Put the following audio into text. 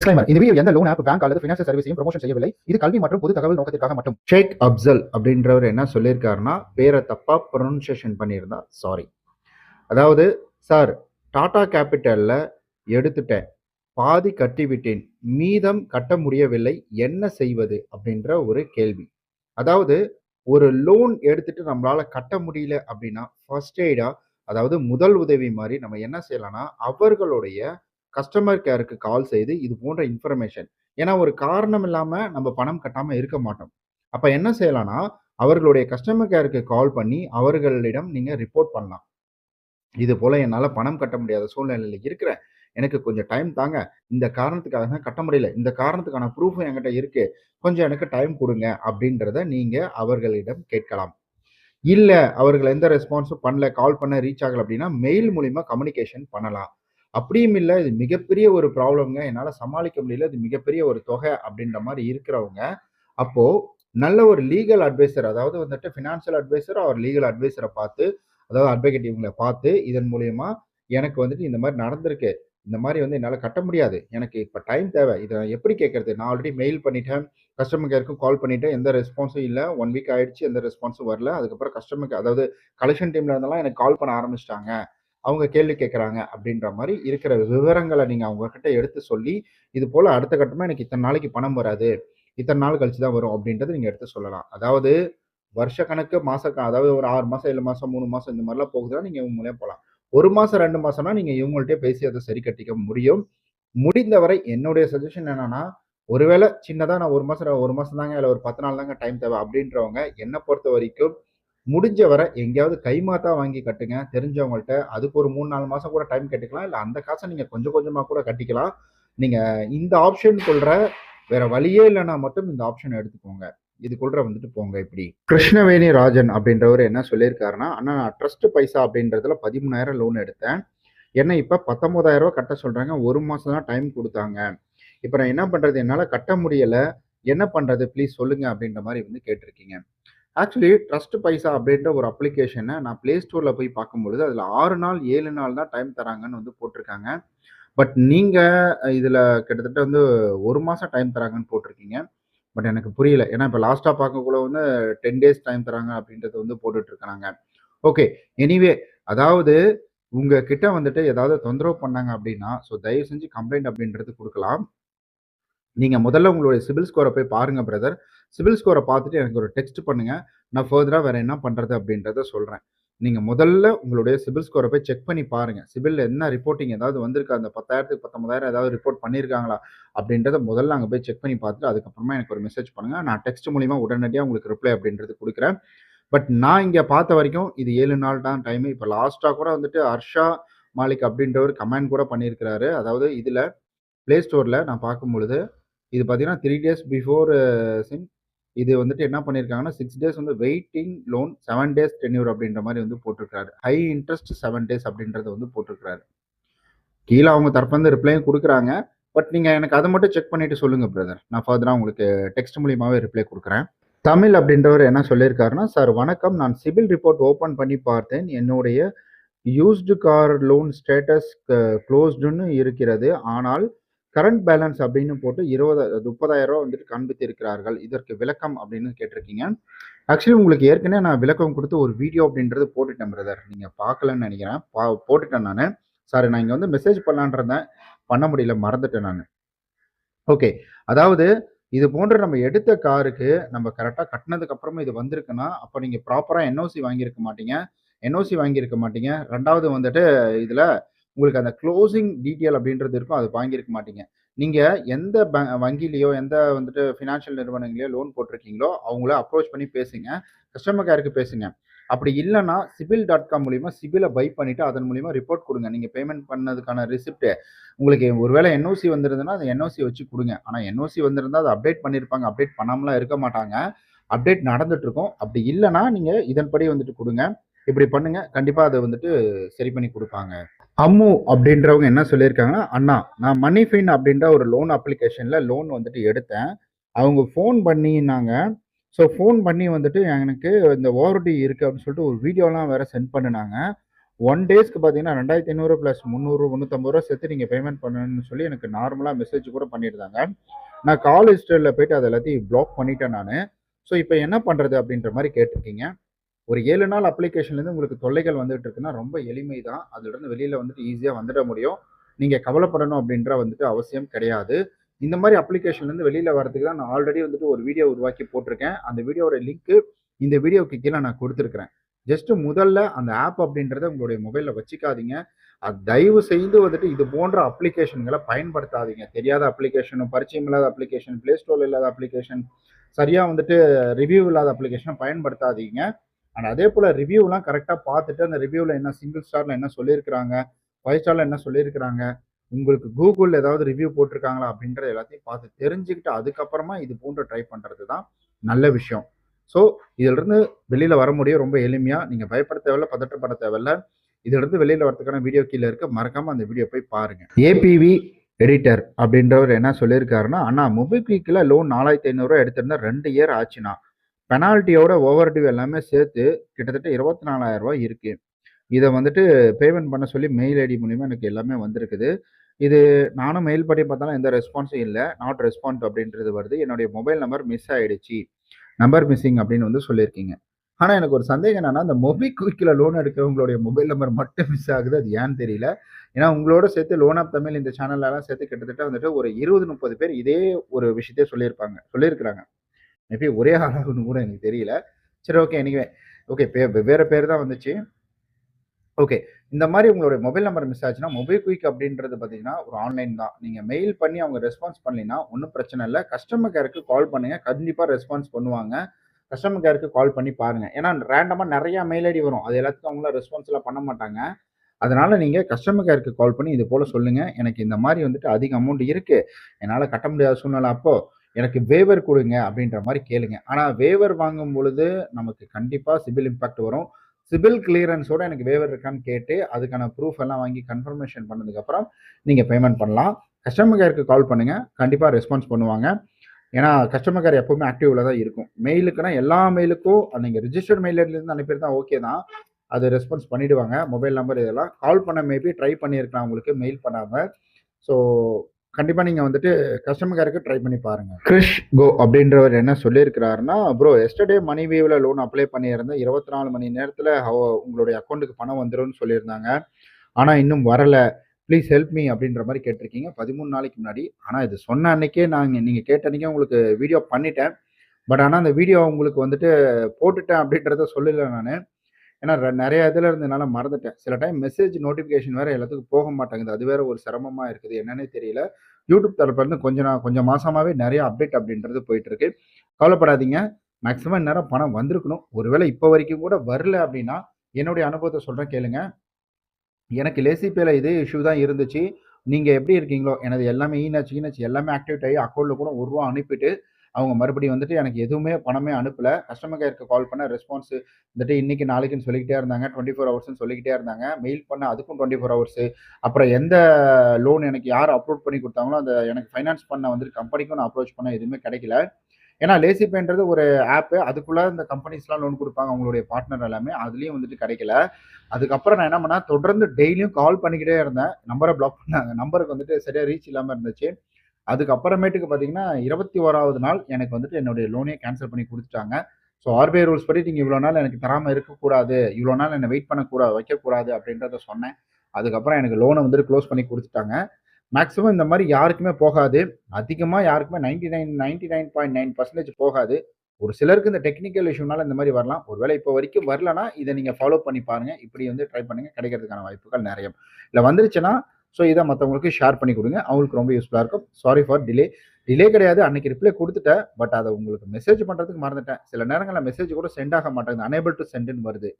Disclaimer இந்த video எந்த loan app bank அல்லது ஃபினான்சியல் சர்வீஸையும் ப்ரொமோஷன் செய்யவில்லை. இது கல்வி மற்றும் பொது தகவல் நோக்கத்திற்காக மட்டும். ஷேக் அப்சல் அப்படின்றவர் என்ன சொல்லியிருக்காருன்னா பேரை தப்பா ப்ரொனன்சியேஷன் பண்ணியிருந்தா சாரி அதாவது சார் டாடா கேபிட்டல்ல எடுத்துட்டேன் பாதி கட்டிவிட்டேன் மீதம் கட்ட முடியவில்லை என்ன செய்வது அப்படின்ற ஒரு கேள்வி. அதாவது ஒரு லோன் எடுத்துட்டு நம்மளால கட்ட முடியல அப்படின்னா ஃபர்ஸ்ட் எய்டா அதாவது முதல் உதவி மாதிரி நம்ம என்ன செய்யலாம்னா அவர்களுடைய கஸ்டமர் கேருக்கு கால் செய்து இது போன்ற இன்ஃபர்மேஷன் ஏன்னா ஒரு காரணம் இல்லாமல் நம்ம பணம் கட்டாமல் இருக்க மாட்டோம். அப்போ என்ன செய்யலாம்னா அவர்களுடைய கஸ்டமர் கேருக்கு கால் பண்ணி அவர்களிடம் நீங்கள் ரிப்போர்ட் பண்ணலாம். இது போல் என்னால் பணம் கட்ட முடியாத சூழ்நிலையில் இருக்கிறேன். எனக்கு கொஞ்சம் டைம் தாங்க. இந்த காரணத்துக்காக தான் கட்ட முடியல. இந்த காரணத்துக்கான ப்ரூஃபும் என்கிட்ட இருக்கு. கொஞ்சம் எனக்கு டைம் கொடுங்க அப்படின்றத நீங்கள் அவர்களிடம் கேட்கலாம். இல்லை அவர்கள் எந்த ரெஸ்பான்ஸும் பண்ணல கால் பண்ண ரீச் ஆகலை அப்படின்னா மெயில் மூலிமா கம்யூனிகேஷன் பண்ணலாம். அப்படியும் இல்லை இது மிகப்பெரிய ஒரு ப்ராப்ளம்ங்க என்னால் சமாளிக்க முடியல. இது மிகப்பெரிய ஒரு தொகை அப்படின்ற மாதிரி இருக்கிறவங்க. அப்போ நல்ல ஒரு லீகல் அட்வைசர் அதாவது வந்துட்டு ஃபினான்ஷியல் அட்வைசர் அவர் லீகல் அட்வைசரை பார்த்து அதாவது அட்வொகேட் இவங்களை பார்த்து இதன் மூலயமா எனக்கு வந்துட்டு இந்த மாதிரி நடந்திருக்கு. இந்த மாதிரி வந்து என்னால் கட்ட முடியாது. எனக்கு இப்போ டைம் தேவை. இதை நான் எப்படி கேட்கறது? நான் ஆல்ரெடி மெயில் பண்ணிட்டேன். கஸ்டமர் கேருக்கும் கால் பண்ணிட்டேன். எந்த ரெஸ்பான்ஸும் இல்லை. ஒன் வீக் ஆயிடுச்சு. எந்த ரெஸ்பான்ஸும் வரல. அதுக்கப்புறம் கஸ்டமர் அதாவது கலெக்ஷன் டீம்ல இருந்தெல்லாம் எனக்கு கால் பண்ண ஆரம்பிச்சிட்டாங்க. அவங்க கேள்வி கேட்குறாங்க அப்படின்ற மாதிரி இருக்கிற விவரங்களை நீங்கள் அவங்கக்கிட்ட எடுத்து சொல்லி இது போல் அடுத்த கட்டமாக எனக்கு இத்தனை நாளைக்கு பணம் வராது இத்தனை நாள் கழிச்சு தான் வரும் அப்படின்றத நீங்கள் எடுத்து சொல்லலாம். அதாவது வருஷ கணக்கு மாச அதாவது ஒரு ஆறு மாதம் ஏழு மாதம் மூணு மாதம் இந்த மாதிரிலாம் போகுதுன்னா நீங்கள் இவங்க மூலியம் போகலாம். ஒரு மாதம் ரெண்டு மாதம்னா நீங்கள் இவங்கள்ட்டே பேசி அதை சரி கட்டிக்க முடியும். முடிந்தவரை என்னுடைய சஜஷன் என்னன்னா ஒருவேளை சின்னதாக நான் ஒரு மாதம் ஒரு மாதம் தாங்க இல்லை ஒரு பத்து நாள் தாங்க டைம் தேவை அப்படின்றவங்க என்னை பொறுத்த வரைக்கும் முடிஞ்ச வரை எங்கேயாவது கைமாத்தா வாங்கி கட்டுங்க. தெரிஞ்சவங்கள்ட்ட அதுக்கு ஒரு மூணு நாலு மாதம் கூட டைம் கட்டிக்கலாம். இல்லை அந்த காசை நீங்கள் கொஞ்சம் கொஞ்சமாக கூட கட்டிக்கலாம். நீங்கள் இந்த ஆப்ஷன் கொள்கிற வேற வழியே இல்லைன்னா மட்டும் இந்த ஆப்ஷன் எடுத்துக்கோங்க. இதுக்குள்ள வந்துட்டு போங்க இப்படி. கிருஷ்ணவேணி ராஜன் அப்படின்றவர் என்ன சொல்லியிருக்காருன்னா அண்ணா நான் ட்ரஸ்ட் பைசா அப்படின்றதுல பதிமூணாயிரம் லோன் எடுத்தேன். என்ன இப்போ பத்தொன்பதாயிரம் ரூபா கட்ட சொல்கிறாங்க ஒரு மாதம் தான் டைம் கொடுத்தாங்க. இப்போ நான் என்ன பண்ணுறது என்னால் கட்ட முடியலை. என்ன பண்ணுறது ப்ளீஸ் சொல்லுங்கள் அப்படின்ற மாதிரி வந்து கேட்டிருக்கீங்க. ஆக்சுவலி ட்ரஸ்ட் பைசா அப்படின்ற ஒரு அப்ளிகேஷனை நான் ப்ளே ஸ்டோரில் போய் பார்க்கும்பொழுது அதில் ஆறு நாள் ஏழு நாள் தான் டைம் தராங்கன்னு வந்து போட்டிருக்காங்க. பட் நீங்கள் இதில் கிட்டத்தட்ட வந்து ஒரு மாதம் டைம் தராங்கன்னு போட்டிருக்கீங்க. பட் எனக்கு புரியல. ஏன்னா இப்போ லாஸ்ட்டாக பார்க்கக்குள்ள வந்து டென் டேஸ் டைம் தராங்க அப்படின்றத வந்து போட்டுட்டு ஓகே எனிவே அதாவது உங்கள் கிட்ட வந்துட்டு ஏதாவது தொந்தரவு பண்ணாங்க அப்படின்னா ஸோ தயவு செஞ்சு கம்ப்ளைண்ட் அப்படின்றது கொடுக்கலாம். நீங்கள் முதல்ல உங்களுடைய சிபில் ஸ்கோரை போய் பாருங்கள் பிரதர் சிபில் ஸ்கோரை பார்த்துட்டு எனக்கு ஒரு டெக்ஸ்ட் பண்ணுங்கள் நான் ஃபர்தராக வேறு என்ன பண்ணுறது அப்படின்றத சொல்கிறேன் நீங்கள் முதல்ல உங்களுடைய சிபில் ஸ்கோரை போய் செக் பண்ணி பாருங்கள் சிபில் என்ன ரிப்போர்ட்டிங் ஏதாவது வந்திருக்கா? அந்த பத்தாயிரத்துக்கு பத்தொன்பதாயிரம் ஏதாவது ரிப்போர்ட் பண்ணியிருக்காங்களா அப்படின்றத முதல்ல அங்கே போய் செக் பண்ணி பார்த்துட்டு அதுக்கப்புறமா எனக்கு ஒரு மெசேஜ் பண்ணுங்கள் நான் டெக்ஸ்ட் மூலிமா உடனடியாக உங்களுக்கு ரிப்ளை அப்படின்றது கொடுக்குறேன். பட் நான் இங்கே பார்த்த வரைக்கும் இது ஏழு நாள் தான் டைம் இப்போ லாஸ்ட்டாக கூட வந்துட்டு ஹர்ஷா மாலிக் அப்படின்றவர் கமெண்ட் கூட பண்ணியிருக்கிறாரு அதாவது இதில் ப்ளே ஸ்டோரில் நான் பார்க்கும் பொழுது இது பார்த்தீங்கன்னா த்ரீ டேஸ் பிஃபோர் சிம் இது வந்துட்டு என்ன பண்ணியிருக்காங்கன்னா சிக்ஸ் டேஸ் வந்து waiting loan seven days tenure அப்படின்ற மாதிரி வந்து போட்டிருக்காரு ஹை இன்ட்ரெஸ்ட் செவன் டேஸ் அப்படின்றத வந்து போட்டிருக்கிறாரு. கீழே அவங்க தரப்புலேருந்து ரிப்ளையும் கொடுக்குறாங்க. பட் நீங்கள் எனக்கு அதை மட்டும் செக் பண்ணிட்டு சொல்லுங்கள் பிரதர் நான் ஃபர்தராக உங்களுக்கு டெக்ஸ்ட் மூலியமாகவே ரிப்ளை கொடுக்குறேன். தமிழ் அப்படின்றவர் என்ன சொல்லியிருக்காருன்னா சார் வணக்கம். நான் சிவில் ரிப்போர்ட் ஓப்பன் பண்ணி பார்த்தேன். என்னுடைய யூஸ்டு கார் லோன் ஸ்டேட்டஸ் க்ளோஸ்டுன்னு இருக்கிறது. ஆனால் கரண்ட் பேலன்ஸ் அப்படின்னு போட்டு இருபது முப்பதாயிரம் ரூபா வந்துட்டு காண்பித்திருக்கிறார்கள் இதற்கு விளக்கம் அப்படின்னு கேட்டிருக்கீங்க. ஆக்சுவலி உங்களுக்கு ஏற்கனவே நான் விளக்கம் கொடுத்து ஒரு வீடியோ அப்படின்றது போட்டுட்டேன் பிரதர் நீங்கள் பார்க்கலன்னு நினைக்கிறேன். பா போட்டுட்டேன் நான். சாரி நான் இங்கே வந்து மெசேஜ் பண்ணலான்றதேன் பண்ண முடியல மறந்துட்டேன் நான். ஓகே அதாவது இது போன்ற நம்ம எடுத்த காருக்கு நம்ம கரெக்டாக கட்டினதுக்கு அப்புறமா இது வந்திருக்குன்னா அப்போ நீங்கள் ப்ராப்பராக என்ஓசி வாங்கியிருக்க மாட்டீங்க. என்ஓசி வாங்கியிருக்க மாட்டீங்க. ரெண்டாவது வந்துட்டு இதில் உங்களுக்கு அந்த க்ளோசிங் டீட்டெயில் அப்படின்றது இருக்கும் அது வாங்கியிருக்க மாட்டீங்க. நீங்கள் எந்த வங்கிலேயோ எந்த வந்துட்டு ஃபினான்ஷியல் நிறுவனங்களையோ லோன் போட்டிருக்கீங்களோ அவங்கள அப்ரோச் பண்ணி பேசுங்க. கஸ்டமர் கேருக்கு பேசுங்க. அப்படி இல்லைன்னா சிபில் டாட் காம் மூலிமா சிபிலை பை பண்ணிவிட்டு அதன் மூலிமா ரிப்போர்ட் கொடுங்க. நீங்கள் பேமெண்ட் பண்ணதுக்கான ரிசிப்ட்டு உங்களுக்கு ஒருவேளை என்ஓசி வந்திருந்ததுன்னா அந்த என்ஓசி வச்சு கொடுங்க. ஆனால் என்ஓசி வந்திருந்தால் அதை அப்டேட் பண்ணியிருப்பாங்க. அப்டேட் பண்ணாமலாம் இருக்க மாட்டாங்க. அப்டேட் நடந்துட்டுருக்கோம். அப்படி இல்லைன்னா நீங்கள் இதன்படி வந்துட்டு கொடுங்க. இப்படி பண்ணுங்க. கண்டிப்பாக அதை வந்துட்டு சரி பண்ணி கொடுப்பாங்க. அம்மு அப்படின்றவங்க என்ன சொல்லியிருக்காங்கன்னா அண்ணா நான் மணிஃபின் அப்படின்ற ஒரு லோன் அப்ளிகேஷனில் லோன் வந்துட்டு எடுத்தேன். அவங்க ஃபோன் பண்ணினாங்க. ஸோ ஃபோன் பண்ணி வந்துட்டு எனக்கு இந்த ஓவர்டி இருக்குது அப்படின்னு சொல்லிட்டு ஒரு வீடியோலாம் வேறு சென்ட் பண்ணினாங்க. ஒன் டேஸ்க்கு பார்த்தீங்கன்னா ரெண்டாயிரத்தி ஐநூறு ப்ளஸ் முந்நூறு முந்நூற்றம்பது ரூபா சேர்த்து நீங்கள் பேமெண்ட் பண்ணணும்னு சொல்லி எனக்கு நார்மலாக மெசேஜ் கூட பண்ணியிருந்தாங்க. நான் கால் ஹிஸ்டரியில் போயிட்டு அது எல்லாத்தையும் பிளாக் பண்ணிட்டேன் நான். ஸோ இப்போ என்ன பண்ணுறது அப்படின்ற மாதிரி கேட்டிருக்கீங்க. ஒரு ஏழு நாள் அப்ளிகேஷன்லேருந்து உங்களுக்கு தொல்லைகள் வந்துட்டு இருக்குன்னா ரொம்ப எளிமை தான் அதுலேருந்து வெளியில் வந்துட்டு ஈஸியாக வந்துட முடியும். நீங்கள் கவலைப்படணும் அப்படின்ற வந்துட்டு அவசியம் கிடையாது. இந்த மாதிரி அப்ளிகேஷன்லேருந்து வெளியில் வரதுக்கு தான் நான் ஆல்ரெடி வந்துட்டு ஒரு வீடியோ உருவாக்கி போட்டிருக்கேன். அந்த வீடியோவோட லிங்க்கு இந்த வீடியோவுக்கு கீழே நான் கொடுத்துருக்குறேன். ஜஸ்ட் முதல்ல அந்த ஆப் அப்படின்றத உங்களுடைய மொபைலில் வச்சுக்காதீங்க. அது தயவு செய்து வந்துட்டு இது போன்ற அப்ளிகேஷன்களை பயன்படுத்தாதீங்க. தெரியாத அப்ளிகேஷனும் பரிச்சயம் இல்லாத அப்ளிகேஷன் ப்ளே ஸ்டோரில் இல்லாத அப்ளிகேஷன் சரியாக வந்துட்டு ரிவ்யூ இல்லாத அப்ளிகேஷனை பயன்படுத்தாதீங்க. அண்ட் அதே போல் ரிவ்யூலாம் கரெக்டாக பார்த்துட்டு அந்த ரிவ்யூவில் என்ன சிங்கிள் ஸ்டாரில் என்ன சொல்லியிருக்கிறாங்க ஃபைவ் ஸ்டாரில் என்ன சொல்லியிருக்கிறாங்க உங்களுக்கு கூகுளில் ஏதாவது ரிவ்யூ போட்டிருக்காங்களா அப்படின்றத எல்லாத்தையும் பார்த்து தெரிஞ்சுக்கிட்டு அதுக்கப்புறமா இது போன்ற ட்ரை பண்ணுறது தான் நல்ல விஷயம். ஸோ இதிலிருந்து வெளியில் வர முடியும் ரொம்ப எளிமையாக நீங்கள் பயப்பட தேவையில்ல பதற்றப்பட தேவையில்ல. இதிலிருந்து வெளியில் வரதுக்கான வீடியோ கீழே இருக்க. மறக்காமல் அந்த வீடியோ போய் பாருங்கள் ஏபிவி எடிட்டர் அப்படின்றவர் என்ன சொல்லியிருக்காருன்னா அண்ணா மொபிக்விக்கில் லோன் நாலாயிரத்தி ஐநூறுரூவா எடுத்திருந்தா ரெண்டு இயர் ஆச்சுண்ணா. பெனால்ட்டியோட ஓவர் டியூ எல்லாமே சேர்த்து கிட்டத்தட்ட இருபத்தி நாலாயிரம் ரூபாய் இருக்கு. இதை வந்துட்டு பேமெண்ட் பண்ண சொல்லி மெயில் ஐடி மூலிமா எனக்கு எல்லாமே வந்திருக்குது. இது நானும் மெயில் பண்ணி பார்த்தாலும் எந்த ரெஸ்பான்ஸும் இல்லை. நாட் ரெஸ்பாண்ட் அப்படின்றது வருது. என்னுடைய மொபைல் நம்பர் மிஸ் ஆயிடுச்சு. நம்பர் மிஸ்ஸிங் அப்படின்னு வந்து சொல்லியிருக்கீங்க. ஆனால் எனக்கு ஒரு சந்தேகம் என்னன்னா அந்த மொபிக்விக்கில் லோன் எடுக்கிறவங்களுடைய மொபைல் நம்பர் மட்டும் மிஸ் ஆகுது. அது ஏன்னு தெரியல. ஏன்னா உங்களோட சேர்த்து லோன் ஆப் தமிழ் இந்த சேனல்லலாம் சேர்த்து கிட்டத்தட்ட வந்துட்டு ஒரு இருபது முப்பது பேர் இதே ஒரு விஷயத்தையே சொல்லியிருப்பாங்க. சொல்லியிருக்கிறாங்க. மேபி ஒரே ஆளாகணும் கூட எனக்கு தெரியல. சரி ஓகே எனக்கு ஓகே பே வேறு பேர் தான் வந்துச்சு. ஓகே இந்த மாதிரி உங்களுடைய மொபைல் நம்பர் மிஸ் ஆச்சுன்னா மொபைல் குயிக் அப்படின்றது பார்த்தீங்கன்னா ஒரு ஆன்லைன் தான். நீங்கள் மெயில் பண்ணி அவங்க ரெஸ்பான்ஸ் பண்ணலைன்னா ஒன்றும் பிரச்சனை இல்லை. கஸ்டமர் கேருக்கு கால் பண்ணுங்கள் கண்டிப்பாக ரெஸ்பான்ஸ் பண்ணுவாங்க. கஸ்டமர் கேருக்கு கால் பண்ணி பாருங்கள் ஏன்னா ரேண்டமாக நிறையா மெயில் ஐடி வரும். அது எல்லாத்துக்கும் அவங்களாம் ரெஸ்பான்ஸ்லாம் பண்ண மாட்டாங்க. அதனால் நீங்கள் கஸ்டமர் கேருக்கு கால் பண்ணி இது போல் சொல்லுங்கள் எனக்கு இந்த மாதிரி வந்துட்டு அதிக அமௌண்ட் இருக்குது என்னால் கட்ட முடியாத சூழ்நிலை அப்போது எனக்கு வேவர் கொடுங்க அப்படின்ற மாதிரி கேளுங்க. ஆனால் வேவர் வாங்கும் பொழுது நமக்கு கண்டிப்பாக சிபில் இம்பாக்ட் வரும். சிபில் கிளியரன்ஸோட எனக்கு வேவர் இருக்கான்னு கேட்டு அதுக்கான ப்ரூஃப் எல்லாம் வாங்கி கன்ஃபர்மேஷன் பண்ணதுக்கப்புறம் நீங்கள் பேமெண்ட் பண்ணலாம். கஸ்டமர் கேருக்கு கால் பண்ணுங்கள் கண்டிப்பாக ரெஸ்பான்ஸ் பண்ணுவாங்க. ஏன்னா கஸ்டமர் கேர் எப்பவுமே ஆக்டிவ்ல தான் இருக்கும். மெயிலுக்குனா எல்லா மெயிலுக்கும் நீங்கள் ரிஜிஸ்டர்ட் மெயிலேருந்து அனுப்பியிருந்தா ஓகே தான் அது ரெஸ்பான்ஸ் பண்ணிடுவாங்க. மொபைல் நம்பர் இதெல்லாம். கால் பண்ண மேபி ட்ரை பண்ணியிருக்கலாம். உங்களுக்கு மெயில் பண்ணாமல் ஸோ கண்டிப்பாக நீங்கள் வந்துட்டு கஸ்டமர் கேருக்கு ட்ரை பண்ணி பாருங்க. கிரிஷ் கோ அப்படின்றவர் என்ன சொல்லியிருக்கிறாருன்னா ப்ரோ எஸ்டர்டே மணி வேவில் லோன் அப்ளை பண்ணியிருந்தேன். இருபத்தி நாலு மணி நேரத்தில் உங்களுடைய அக்கௌண்ட்டுக்கு பணம் வந்துரும்னு சொல்லியிருந்தாங்க. ஆனால் இன்னும் வரலை. ப்ளீஸ் ஹெல்ப் மீ அப்படின்ற மாதிரி கேட்டிருக்கீங்க. பதிமூணு நாளைக்கு முன்னாடி. ஆனால் இது சொன்ன அன்னைக்கே நாங்கள் நீங்கள் கேட்ட அன்னைக்கே உங்களுக்கு வீடியோ பண்ணிட்டேன். பட் ஆனால் அந்த வீடியோ உங்களுக்கு வந்துட்டு போட்டுட்டேன் அப்படின்றத சொல்லலை நான். ஏன்னா நிறைய இதில் இருந்ததுனால மறந்துட்டேன். சில டைம் மெசேஜ் நோட்டிஃபிகேஷன் வேற எல்லாத்துக்கும் போக மாட்டேங்குது. அது வேற ஒரு சிரமமா இருக்குது. என்னன்னே தெரியல. யூடியூப் தரப்புலேருந்து கொஞ்சம் கொஞ்ச கொஞ்சம் மாசமாவே நிறைய அப்டேட் அப்படின்றது போயிட்டு இருக்கு கவலைப்படாதீங்க. மேக்ஸிமம் நேரம் பணம் வந்திருக்கணும். ஒருவேளை இப்போ வரைக்கும் கூட வரல அப்படின்னா என்னுடைய அனுபவத்தை சொல்றேன் கேளுங்க. எனக்கு லேசிபேல இதே இஷ்யூ தான் இருந்துச்சு. நீங்க எப்படி இருக்கீங்களோ எனது எல்லாமே ஈனாச்சு ஈனாச்சு எல்லாமே ஆக்டிவேட் ஆகி அக்கௌண்ட்ல கூட ஒரு ரூபா அனுப்பிட்டு அவங்க மறுபடியும் வந்துட்டு எனக்கு எதுவுமே பணமே அனுப்பல. கஸ்டமர் கேருக்கு கால் பண்ண ரெஸ்பான்ஸ் வந்துட்டு இன்னைக்கு நாளைக்குன்னு சொல்லிக்கிட்டே இருந்தாங்க. டுவெண்ட்டி ஃபோர் ஹவர்ஸ்னு சொல்லிக்கிட்டே இருந்தாங்க. மெயில் பண்ண அதுக்கும் டுவெண்ட்டி ஃபோர் ஹவர்ஸ் அப்புறம் எந்த லோன் எனக்கு யார் அப்லோட் பண்ணி கொடுத்தாங்களோ அந்த எனக்கு ஃபைனான்ஸ் பண்ண வந்துட்டு கம்பெனிக்கும் நான் அப்ரோச் பண்ண எதுவுமே கிடைக்கல. ஏன்னா லேசி பேன்றது ஒரு ஆப்பு அதுக்குள்ளே இந்த கம்பெனிஸ்லாம் லோன் கொடுப்பாங்க அவங்களுடைய பார்ட்னர் எல்லாமே. அதுலேயும் வந்துட்டு கிடைக்கல. அதுக்கப்புறம் நான் என்ன பண்ணேன் தொடர்ந்து டெய்லியும் கால் பண்ணிக்கிட்டே இருந்தேன். நம்பரை பிளாக் பண்ணாங்க. நம்பருக்கு வந்துட்டு சரியாக ரீச் இல்லாமல் இருந்துச்சு. அதுக்கப்புறமேட்டுக்கு பார்த்தீங்கன்னா இருபத்தி ஓராவது நாள் எனக்கு வந்துட்டு என்னுடைய லோனே கேன்சல் பண்ணி கொடுத்துட்டாங்க. ஸோ ஆர்பிஐ ரூல்ஸ் படி நீங்கள் இவ்வளோ நாள் எனக்கு தராமல் இருக்கக்கூடாது. இவ்வளோ நாள் என்னை வெயிட் பண்ணக்கூடாது வைக்கக்கூடாது அப்படின்றத சொன்னேன். அதுக்கப்புறம் எனக்கு லோனை வந்துட்டு க்ளோஸ் பண்ணி கொடுத்துட்டாங்க. மேக்ஸிமம் இந்த மாதிரி யாருக்குமே போகாது. அதிகமாக யாருக்குமே ninety nine ninety nine point nine percentage போகாது. ஒரு சிலருக்கு இந்த டெக்னிக்கல் இஷ்யூனால இந்த மாதிரி வரலாம். ஒருவேளை இப்போ வரைக்கும் வரலனா இதை நீங்கள் ஃபாலோ பண்ணி பாருங்கள் இப்படி வந்து ட்ரை பண்ணுங்கள் கிடைக்கிறதுக்கான வாய்ப்புகள் நிறைய. இல்லை வந்துருச்சுன்னா ஸோ இதை மற்றவங்களுக்கு ஷேர் பண்ணி கொடுங்க. அவங்களுக்கு ரொம்ப யூஸ்ஃபுல்லாக இருக்கும். சாரி ஃபார் டிலே டிலே கிடையாது. அன்னைக்கு ரிப்ளை கொடுத்துட்டேன். பட் அதை உங்களுக்கு மெசேஜ் பண்ணுறதுக்கு மறந்துட்டேன். சில நேரங்களில் மெசேஜ் கூட சென்ட் ஆக மாட்டேங்குது. அனேபிள் டு சென்டுன்னு வருது.